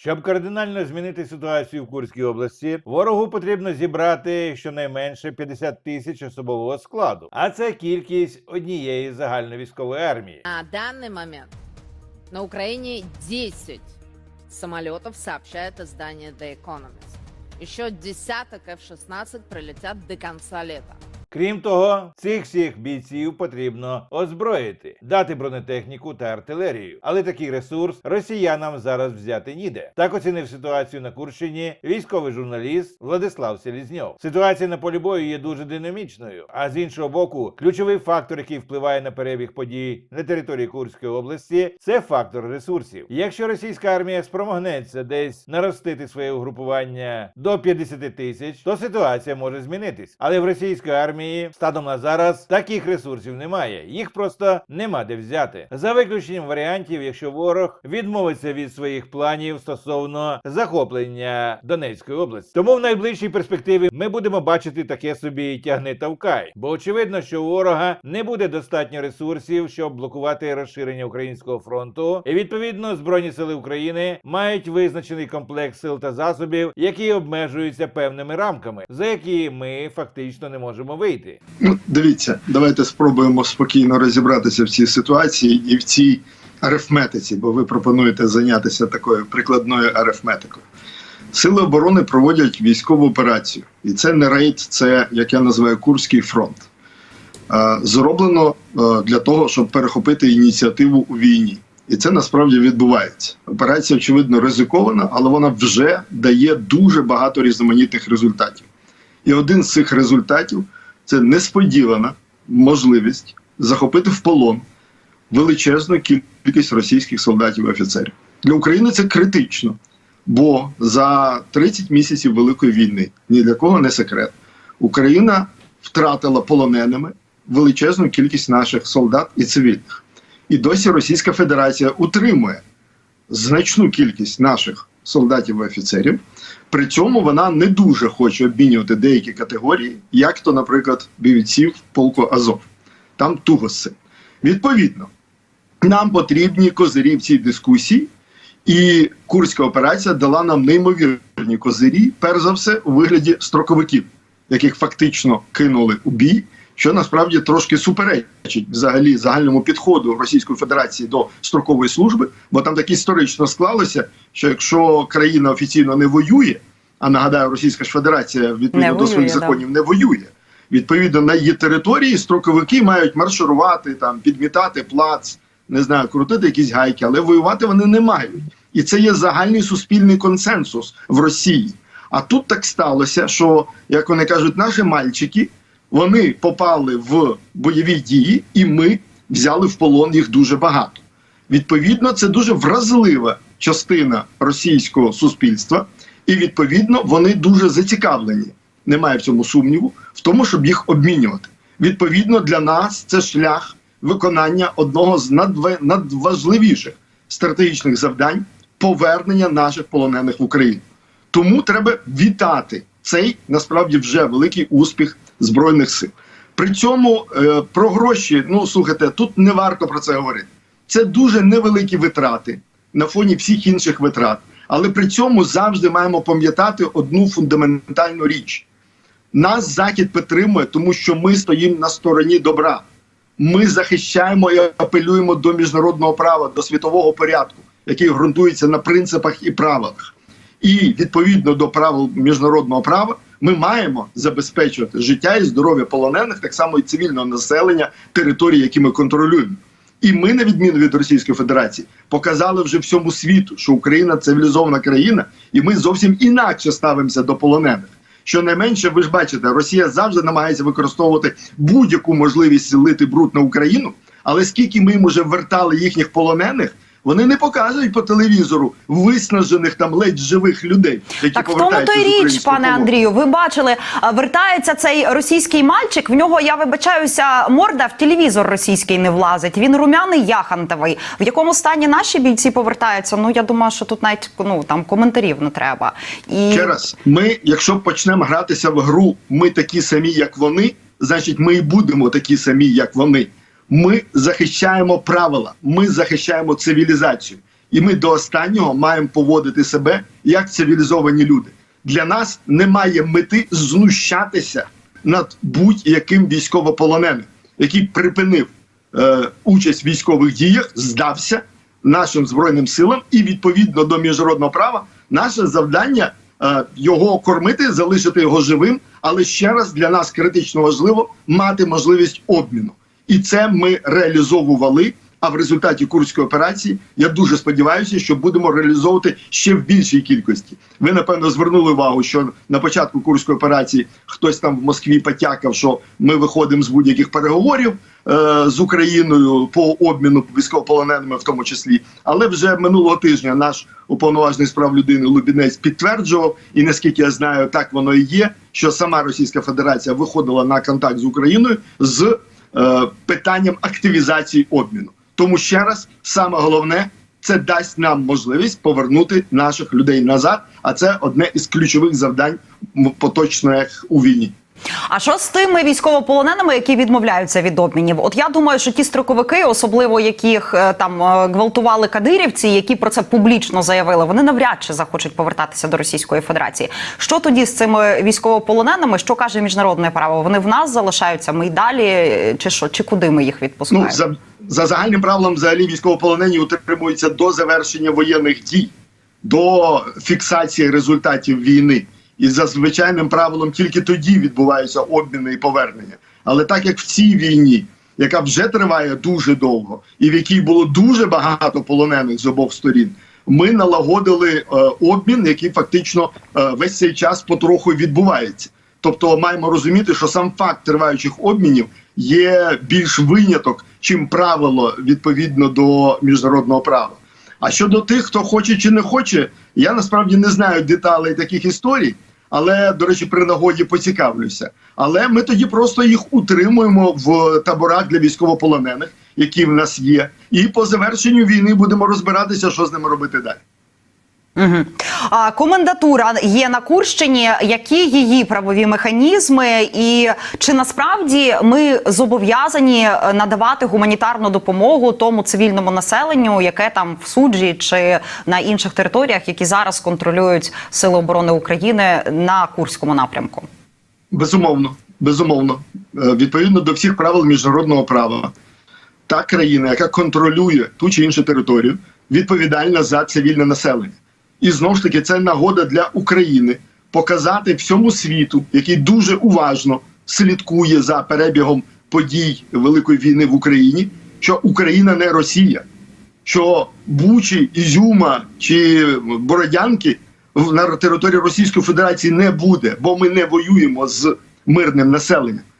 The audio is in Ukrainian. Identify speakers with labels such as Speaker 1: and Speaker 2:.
Speaker 1: Щоб кардинально змінити ситуацію в Курській області, ворогу потрібно зібрати щонайменше 50 тисяч особового складу, а це кількість однієї загальновійськової армії.
Speaker 2: На данный момент на Украине 10 самолетов, сообщает издание The Economist. Еще десяток F-16 прилетят до конца лета.
Speaker 1: Крім того, цих всіх бійців потрібно озброїти, дати бронетехніку та артилерію. Але такий ресурс росіянам зараз взяти ніде. Так оцінив ситуацію на Курщині військовий журналіст Владислав Селізньов. Ситуація на полі бою є дуже динамічною. А з іншого боку, ключовий фактор, який впливає на перебіг подій на території Курської області, це фактор ресурсів. Якщо російська армія спромогнеться десь наростити своє угрупування до 50 тисяч, то ситуація може змінитись. Але в російської армії станом на зараз таких ресурсів немає. Їх просто нема де взяти. За виключенням варіантів, якщо ворог відмовиться від своїх планів стосовно захоплення Донецької області. Тому в найближчій перспективі ми будемо бачити таке собі тягни тавкай. Бо очевидно, що у ворога не буде достатньо ресурсів, щоб блокувати розширення українського фронту. І відповідно збройні сили України мають визначений комплекс сил та засобів, які обмежуються певними рамками, за які ми фактично не можемо вийти.
Speaker 3: Ну, дивіться, давайте спробуємо спокійно розібратися в цій ситуації і в цій арифметиці, бо ви пропонуєте зайнятися такою прикладною арифметикою. Сили оборони проводять військову операцію, і це не рейд, це як я називаю Курський фронт. Зроблено для того, щоб перехопити ініціативу у війні. І це насправді відбувається. Операція, очевидно, ризикована, але вона вже дає дуже багато різноманітних результатів. І один з цих результатів це несподівана можливість захопити в полон величезну кількість російських солдатів і офіцерів. Для України це критично, бо за 30 місяців Великої війни ні для кого не секрет. Україна втратила полоненими величезну кількість наших солдат і цивільних. І досі Російська Федерація утримує значну кількість наших солдатів і офіцерів. При цьому вона не дуже хоче обмінювати деякі категорії, як то, наприклад, бійців полку Азов. Там туго з. Відповідно, нам потрібні козирі в цій дискусії, і курська операція дала нам неймовірні козирі, перш за все, у вигляді строковиків, яких фактично кинули у бій, що насправді трошки суперечить взагалі загальному підходу Російської Федерації до строкової служби, бо там так історично склалося, що якщо країна офіційно не воює, а нагадаю, Російська ж Федерація відповідно
Speaker 4: Не
Speaker 3: до
Speaker 4: воює,
Speaker 3: своїх
Speaker 4: да.
Speaker 3: законів не воює. Відповідно, на її території строковики мають марширувати, там підмітати плац, не знаю, крутити якісь гайки, але воювати вони не мають. І це є загальний суспільний консенсус в Росії. А тут так сталося, що, як вони кажуть, наші мальчики вони попали в бойові дії, і ми взяли в полон їх дуже багато. Відповідно, це дуже вразлива частина російського суспільства, і відповідно вони дуже зацікавлені. Немає в цьому сумніву, в тому, щоб їх обмінювати. Відповідно, для нас це шлях виконання одного з надве- надважливіших стратегічних завдань повернення наших полонених в Україну. Тому треба вітати цей насправді вже великий успіх збройних сил. При цьому е, про гроші, ну слухайте, тут не варто про це говорити. Це дуже невеликі витрати на фоні всіх інших витрат. Але при цьому завжди маємо пам'ятати одну фундаментальну річ: нас захід підтримує, тому що ми стоїмо на стороні добра. Ми захищаємо і апелюємо до міжнародного права, до світового порядку, який ґрунтується на принципах і правилах. І відповідно до правил міжнародного права ми маємо забезпечувати життя і здоров'я полонених, так само і цивільного населення території, які ми контролюємо. І ми, на відміну від Російської Федерації, показали вже всьому світу, що Україна цивілізована країна, і ми зовсім інакше ставимося до полонених. Щонайменше, ви ж бачите, Росія завжди намагається використовувати будь-яку можливість лити бруд на Україну. Але скільки ми їм уже вертали їхніх полонених, вони не показують по телевізору виснажених там ледь живих людей, які
Speaker 4: Так в тому то й річ, пане. Андрію. Ви бачили, вертається цей російський мальчик. В нього я вибачаюся, морда в телевізор російський не влазить. Він румяний яхантовий. В якому стані наші бійці повертаються? Ну я думаю, що тут навіть ну там коментарів не треба. І
Speaker 3: Ще раз, ми, якщо почнемо гратися в гру, ми такі самі, як вони, значить, ми і будемо такі самі, як вони. Ми захищаємо правила, ми захищаємо цивілізацію. І ми до останнього маємо поводити себе як цивілізовані люди. Для нас немає мети знущатися над будь-яким військовополоненим, який припинив е, участь в військових діях, здався нашим збройним силам, і відповідно до міжнародного права, наше завдання е, його кормити, залишити його живим. Але ще раз для нас критично важливо мати можливість обміну, і це ми реалізовували. А в результаті курської операції я дуже сподіваюся, що будемо реалізовувати ще в більшій кількості. Ви напевно звернули увагу, що на початку курської операції хтось там в Москві потякав, що ми виходимо з будь-яких переговорів е, з Україною по обміну військовополоненими, в тому числі. Але вже минулого тижня наш уповноважений з прав людини Лубінець підтверджував, і наскільки я знаю, так воно і є. Що сама Російська Федерація виходила на контакт з Україною з питанням активізації обміну. Тому ще раз, саме головне, це дасть нам можливість повернути наших людей назад. А це одне із ключових завдань поточних у війні.
Speaker 4: А що з тими військовополоненими, які відмовляються від обмінів? От я думаю, що ті строковики, особливо яких е, там е, гвалтували кадирівці, які про це публічно заявили, вони навряд чи захочуть повертатися до Російської Федерації. Що тоді з цими військовополоненими? Що каже міжнародне право? Вони в нас залишаються? Ми й далі чи що? Чи куди ми їх відпускаємо?
Speaker 3: Ну за, за загальним правилом, взагалі військовополонені утримуються до завершення воєнних дій, до фіксації результатів війни. І за звичайним правилом тільки тоді відбуваються обміни і повернення. Але так як в цій війні, яка вже триває дуже довго, і в якій було дуже багато полонених з обох сторін, ми налагодили е, обмін, який фактично е, весь цей час потроху відбувається. Тобто маємо розуміти, що сам факт триваючих обмінів є більш виняток, чим правило відповідно до міжнародного права. А щодо тих, хто хоче чи не хоче, я насправді не знаю деталей таких історій, але до речі, при нагоді поцікавлюся. Але ми тоді просто їх утримуємо в таборах для військовополонених, які в нас є, і по завершенню війни будемо розбиратися, що з ними робити далі.
Speaker 4: Угу. А комендатура є на Курщині. Які її правові механізми, і чи насправді ми зобов'язані е, надавати гуманітарну допомогу тому цивільному населенню, яке там в суджі чи на інших територіях, які зараз контролюють Сили оборони України на Курському напрямку?
Speaker 3: Безумовно, безумовно, Е, відповідно до всіх правил міжнародного права, та країна, яка контролює ту чи іншу територію, відповідальна за цивільне населення. І знову ж таки, це нагода для України показати всьому світу, який дуже уважно слідкує за перебігом подій Великої війни в Україні, що Україна не Росія, що Бучі, Ізюма чи Бородянки на території Російської Федерації не буде, бо ми не воюємо з мирним населенням.